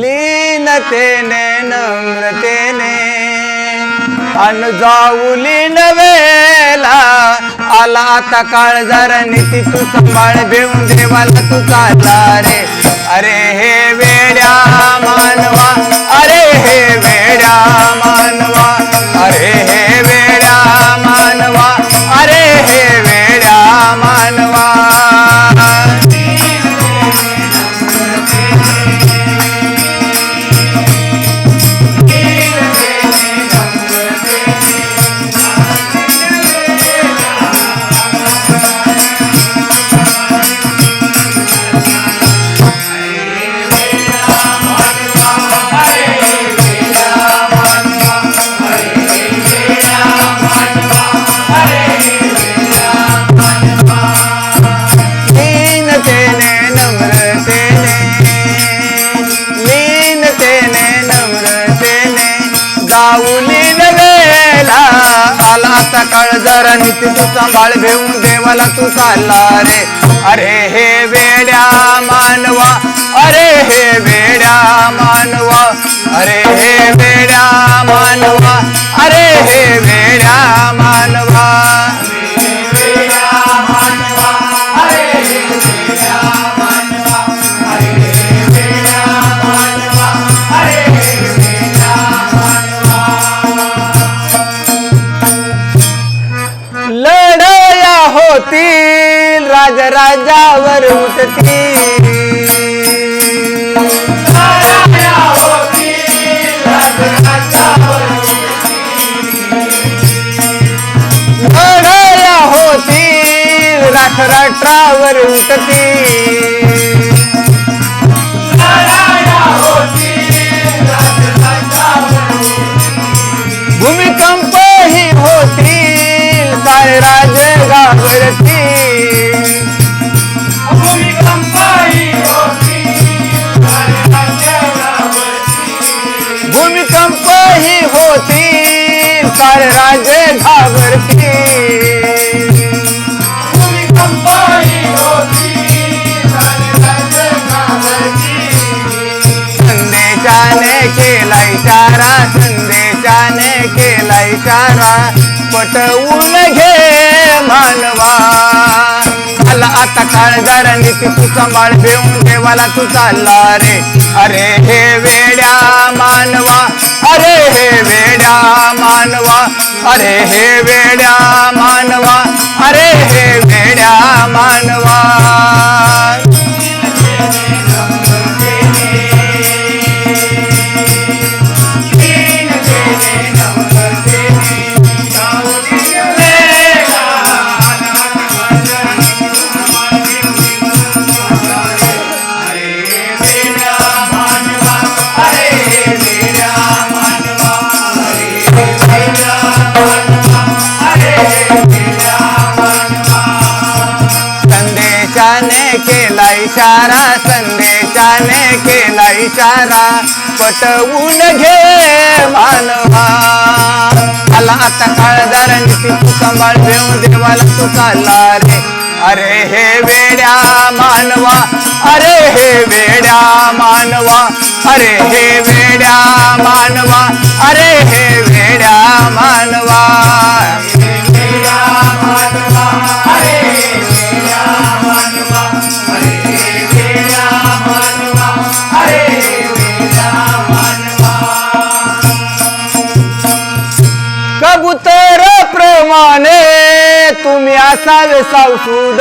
लीनतेने नम्रतेने अन जाऊ लीन वेला आला आता काळ जरा नीती तू सांभाळ भेऊन देवाला तू चालला रे. अरे हे वेड्या मानवा अरे हे जरा नीती तू सांभाळ घेऊन देवाला तू चालला रे. अरे हे वेड्या मानवा अरे हे वेड्या मानवा अरे होतील राजराजावर उठतील. लढया होतील राठराष्ट्रावर उठतील. होतील राजे घाबरतील संदेशाने केला इशारा संदेशाने केला इशारा पटवून घे मानवा आता काळ जरा नीती तू सांभाळ घेऊन देवाला तू चालला रे. अरे हे वेड्या मानवा अरे हे वेड्या मानवा अरे हे वेड्या मानवा अरे हे वेड्या मानवा. इशारा संदेशाने केला इशारा पटवून घे मानवा. आला आता काळ तू सांभाळ घेऊन देवाला तू चालला रे. अरे हे वेड्या मानवा अरे हे वेड्या मानवा अरे हे वेड्या मानवा अरे हे वेड्या मानवा. प्रमाणे तुम्ही असावे सावसूद.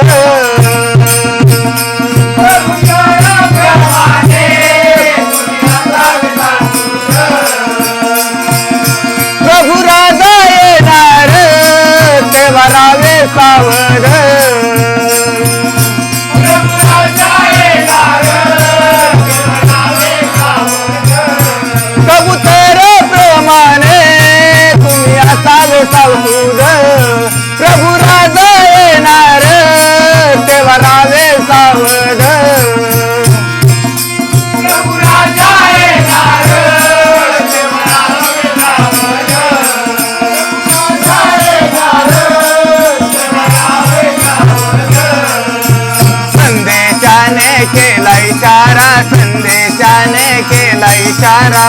केला इशारा संदेशाने केला इशारा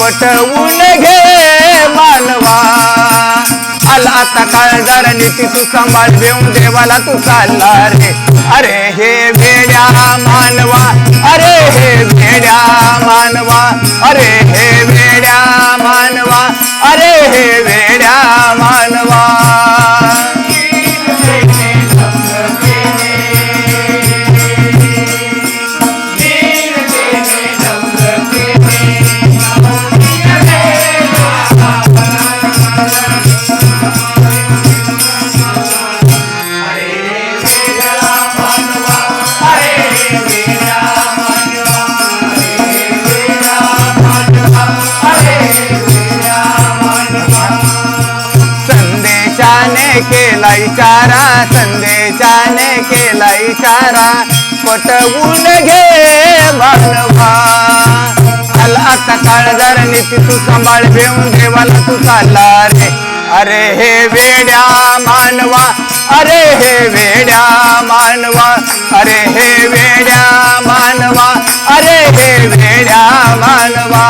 पटवून घे मानवा आला आता काळजार नीती तू सांभाळ देऊन देवाला तू चालला रे अरे हे भेड्या मानवा अरे हे भेड्या मानवा अरे हे भेड्या मानवा इशारा संदेशाने केला इशारा. पटवून घे मानवा. आला आता काळ जरा नीती तू सांभाळ घेऊन देवाला तू चालला रे. अरे हे वेड्या मानवा अरे हे वेड्या मानवा. अरे हे वेड्या मानवा अरे हे वेड्या मानवा.